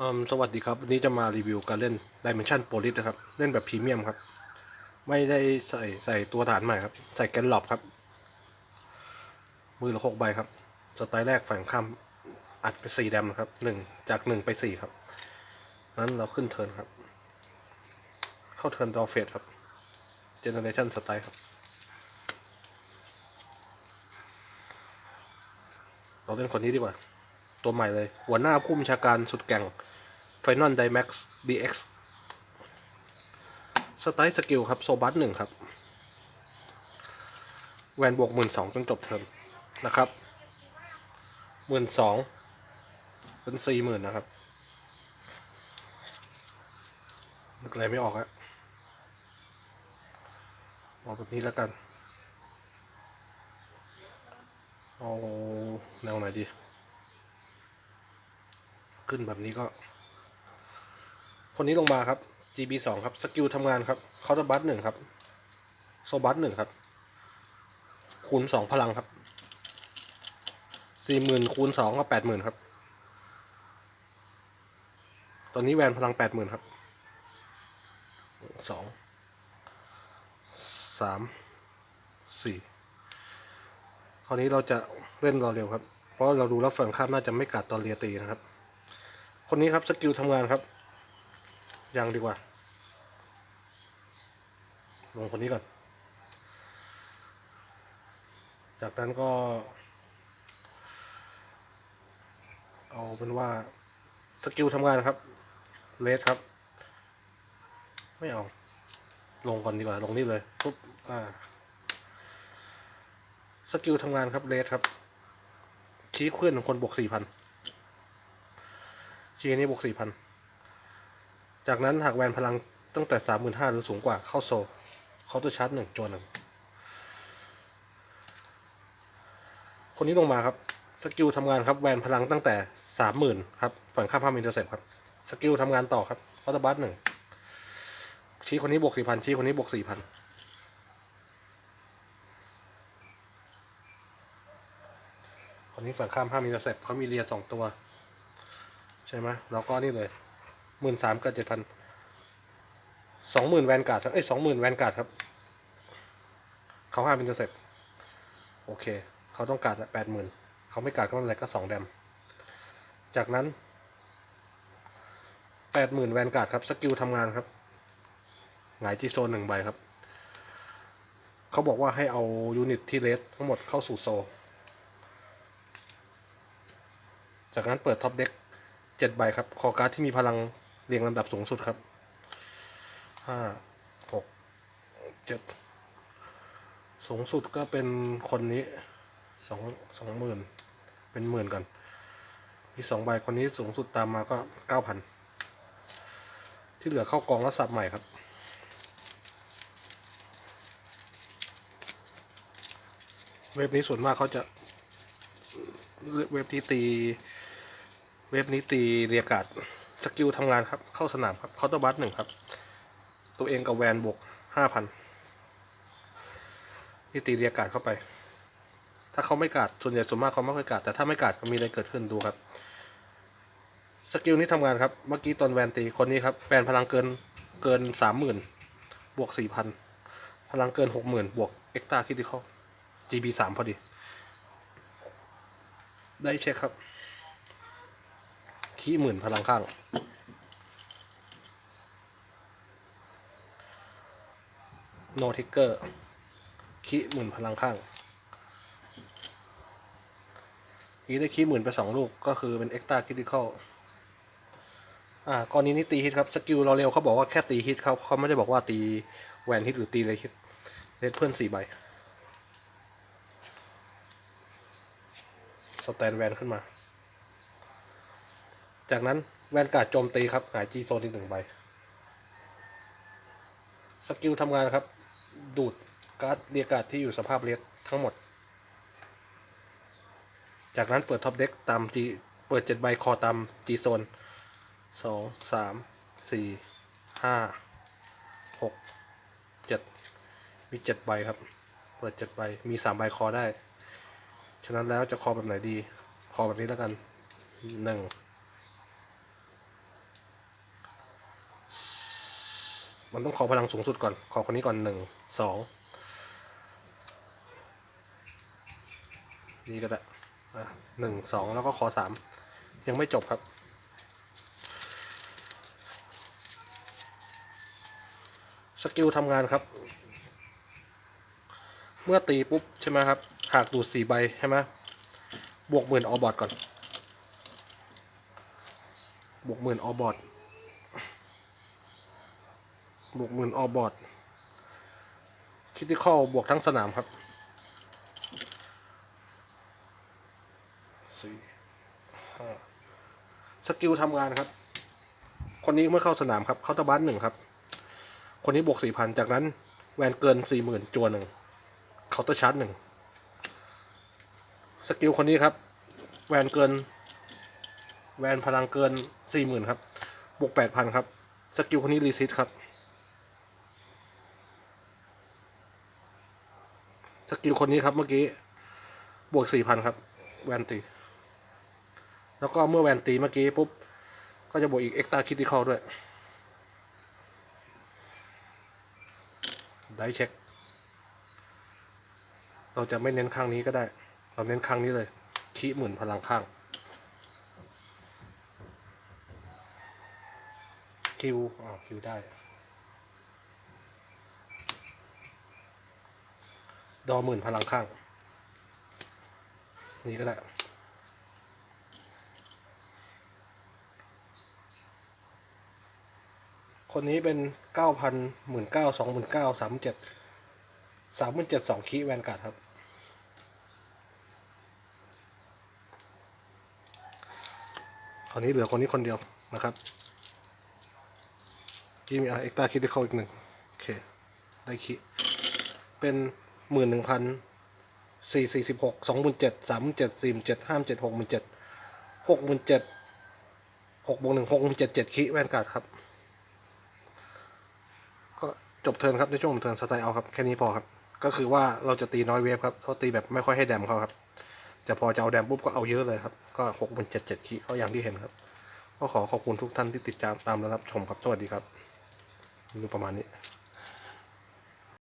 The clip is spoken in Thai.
อืมสวัสดีครับ วันนี้จะมารีวิวการเล่น Dimension Police นะครับ เล่นแบบพรีเมียมครับ ไม่ได้ใส่ใส่ตัวฐานใหม่ครับ ใส่แกนหลอบครับ มือละหกใบครับ สไตล์แรกฝั่งข้ามอัดไปสี่แดมครับหนึ่งจากหนึ่งไปสี่ครับ นั้นเราขึ้นเทิร์นครับ เข้าเทิร์นดอเฟสครับ เจเนเรชันสไตล์ครับ เราเล่นคนนี้ดีกว่า ตัวใหม่เลย หัวหน้าผู้บัญชาการสุดแก่ง Final Dimax DX สไตล์สกิลครับ โซบัสหนึ่งครับ แวนบวกหมื่นสองจนจบเทอมนะครับหมื่นสองเป็นสี่หมื่นนะครับนึกอะไรไม่ออกอะเอาแบบนี้แล้วกัน เอาแนวไหนดี ขึ้นแบบนี้ก็ คนนี้ลงมาครับ GB สองครับ สกิลทำงานครับเคาน์เตอร์บัสหนึ่งครับ โซบัสหนึ่งครับ คูณสองพลังครับ สี่หมื่นคูณสองก็แปดหมื่นครับ ตอนนี้แวนพลังแปดหมื่นครับสองสามสี่คราวนี้เราจะเล่นรอเร็วครับ เพราะเราดูแล้วฝั่งข้ามน่าจะไม่กัดตอนเรียตีนะครับ คนนี้ครับสกิลทำงานครับ ยังดีกว่า ลงคนนี้ก่อน จากนั้นก็ เอาเป็นว่าสกิลทำงานครับเลสครับ ไม่เอา ลงก่อนดีกว่า ลงนี่เลยปุ๊บอ่าสกิลทำงานครับเลสครับ ชี้เคลื่อนของคนบวกสี่พัน ชี้อันนี้บวกสี่พันจากนั้นหากแวนพลังตั้งแต่สามหมื่นห้าหรือสูงกว่าเข้าโซเขาจะชาร์จหนึ่งจวนหนึ่งคนนี้ลงมาครับสกิลทำงานครับแวนพลังตั้งแต่สามหมื่นครับฝั่งข้ามภาพอินเตอร์เซปครับสกิลทำงานต่อครับคอร์ตบัสหนึ่งชี้คนนี้บวกสี่พันชี้คนนี้บวกสี่พันคนนี้ฝั่งข้ามห้ามมีเซปเขามีเรียสองตัว ช่ไหมแล้วก็นี่เลยหมื่นสามกับเจ็ดพันสองหมื่นแวนการ์ดครับเอ้ยสองหมื่นแวนการ์ดครับ เขาห้ามเป็นเซปโอเค เขาต้องการแปดหมื่นเขาไม่การก็ไม่เป็นไรก็สองแดม จากนั้นแปดหมื่นแวนการ์ดครับสกิลทำงานครับหงายจีโซนหนึ่งใบครับ เขาบอกว่าให้เอายูนิตที่เลสทั้งหมดเข้าสู่โซ จากนั้นเปิดท็อปเด็ก เจ็ดใบครับ คอการ์ดที่มีพลังเรียงลำดับสูงสุดครับห้าหกเจ็ดสูงสุดก็เป็นคนนี้สองสองหมื่นเป็นหมื่นก่อนมีสองใบคนนี้สูงสุดตามมาก็เก้าพันที่เหลือเข้ากองแล้วสับใหม่ครับ เว็บนี้ส่วนมากเขาจะ เว็บที่ตี เว็บนี้ตีเรียกาดสกิลทำงานครับ เข้าสนามครับเคาน์เตอร์บัสหนึ่งครับ ตัวเองกับแวนบวกห้าพันที่ตีเรียกาดเข้าไป ถ้าเขาไม่กาดส่วนใหญ่ส่วนมากเขาไม่ค่อยกาดแต่ถ้าไม่กาดก็มีอะไรเกิดขึ้นดูครับ สกิลนี้ทำงานครับ เมื่อกี้ตอนแวนตีคนนี้ครับแวนพลังเกินเกินสามหมื่นบวกสี่พันพลังเกินหกหมื่นบวกเอ็กตาคิติคอล GB สามพอดี ได้เช็คครับ ขี้หมื่นพลังข้างโนทิกเกอร์ขี้หมื่นพลังข้างนี้ได้ขี้หมื่นไปสองลูกก็คือเป็นเอ็กตาคิติคอลอ่ากรณีนี้ตีฮิตครับ สกิลเราเร็วเขาบอกว่าแค่ตีฮิตเขาเขาไม่ได้บอกว่าตีแหวนฮิตหรือตีเลยฮิตเลดเพื่อนสี่ใบสแตนแวนขึ้นมา จากนั้นแวนการ์ดโจมตีครับหายจีโซนอีกหนึ่งใบ สกิลทำงานครับ ดูดการ์ดเรียกการ์ดที่อยู่สภาพเลียทั้งหมด จากนั้นเปิดท็อปเด็กตามจีเปิดเจ็ดใบคอตามจีโซนสองสามสี่ห้าหกเจ็ดมีเจ็ดใบครับ เปิดเจ็ดใบ มีสามใบคอได้ ฉะนั้นแล้วจะคอแบบไหนดี คอแบบนี้แล้วกันหนึ่ง มันต้องขอพลังสูงสุดก่อน ขอคนนี้ก่อนหนึ่งสองนี่ก็ได้อ่หนึ่งสองแล้วก็ขอสามยังไม่จบครับ สกิลทำงานครับ เมื่อตีปุ๊บ ใช่ไหมครับ หากดูดสี่ใบ ใช่ไหมบวกหมื่นออบอร์ดก่อน บวกหมื่นออบอร์ด บวกหมื่นออบอร์ดคิติคอลบวกทั้งสนามครับสี่ห้าสกิลทำงานครับ คนนี้เมื่อเข้าสนามครับ เข้าตะบันหนึ่งครับ คนนี้บวกสี่พันจากนั้นแวนเกินสี่หมื่นจวนหนึ่งเคาน์เตอร์ชาร์จหนึ่งสกิลคนนี้ครับ แวนเกิน แวนพลังเกินสี่หมื่นครับบวกแปดพันครับ สกิลคนนี้รีซิตครับ สกิลคนนี้ครับเมื่อกี้บวกสี่พันครับ แวนตี แล้วก็เมื่อแวนตีเมื่อกี้ปุ๊บ ก็จะบวกอีกเอ็กตาคิติคอลด้วย ได้เช็ค เราจะไม่เน้นข้างนี้ก็ได้ เราเน้นข้างนี้เลยคีหมื่นพลังข้างคิวอ๋อคิวได้ ดอหมื่นพลังข้าง นี่ก็ได้คนนี้เป็นเก้าพันหมื่นเก้าสองหมื่นเก้าสามเจ็ดสามหมื่นเจ็ดสองคีแวนการ์ดครับ คราวนี้เหลือคนนี้คนเดียวนะครับกีมีเอ็กตาคิติคอลอีกหนึ่งโอเค ได้คิเป็น หมื่นหนึ่งพันสี่สี่สิบหกสองหมื่นเจ็ดสามเจ็ดสี่เจ็ดห้าเจ็ดหกหมื่นเจ็ดหกหมื่นเจ็ดหกบวกหนึ่งหกหมื่นเจ็ดเจ็ดคิแวนการ์ดครับ ก็จบเทิร์นครับ ในช่วงของเทิร์นสไตล์เอาครับ แค่นี้พอครับ ก็คือว่าเราจะตีน้อยเวฟครับเขาตีแบบไม่ค่อยให้แดมเขาครับแต่พอจะเอาแดมปุ๊บก็เอาเยอะเลยครับ ก็หกบนเจ็ดเจ็ดขีก็อย่างที่เห็นครับก็ขอขอบคุณทุกท่านที่ติดตามตามและรับชมครับสวัสดีครับดูประมาณนี้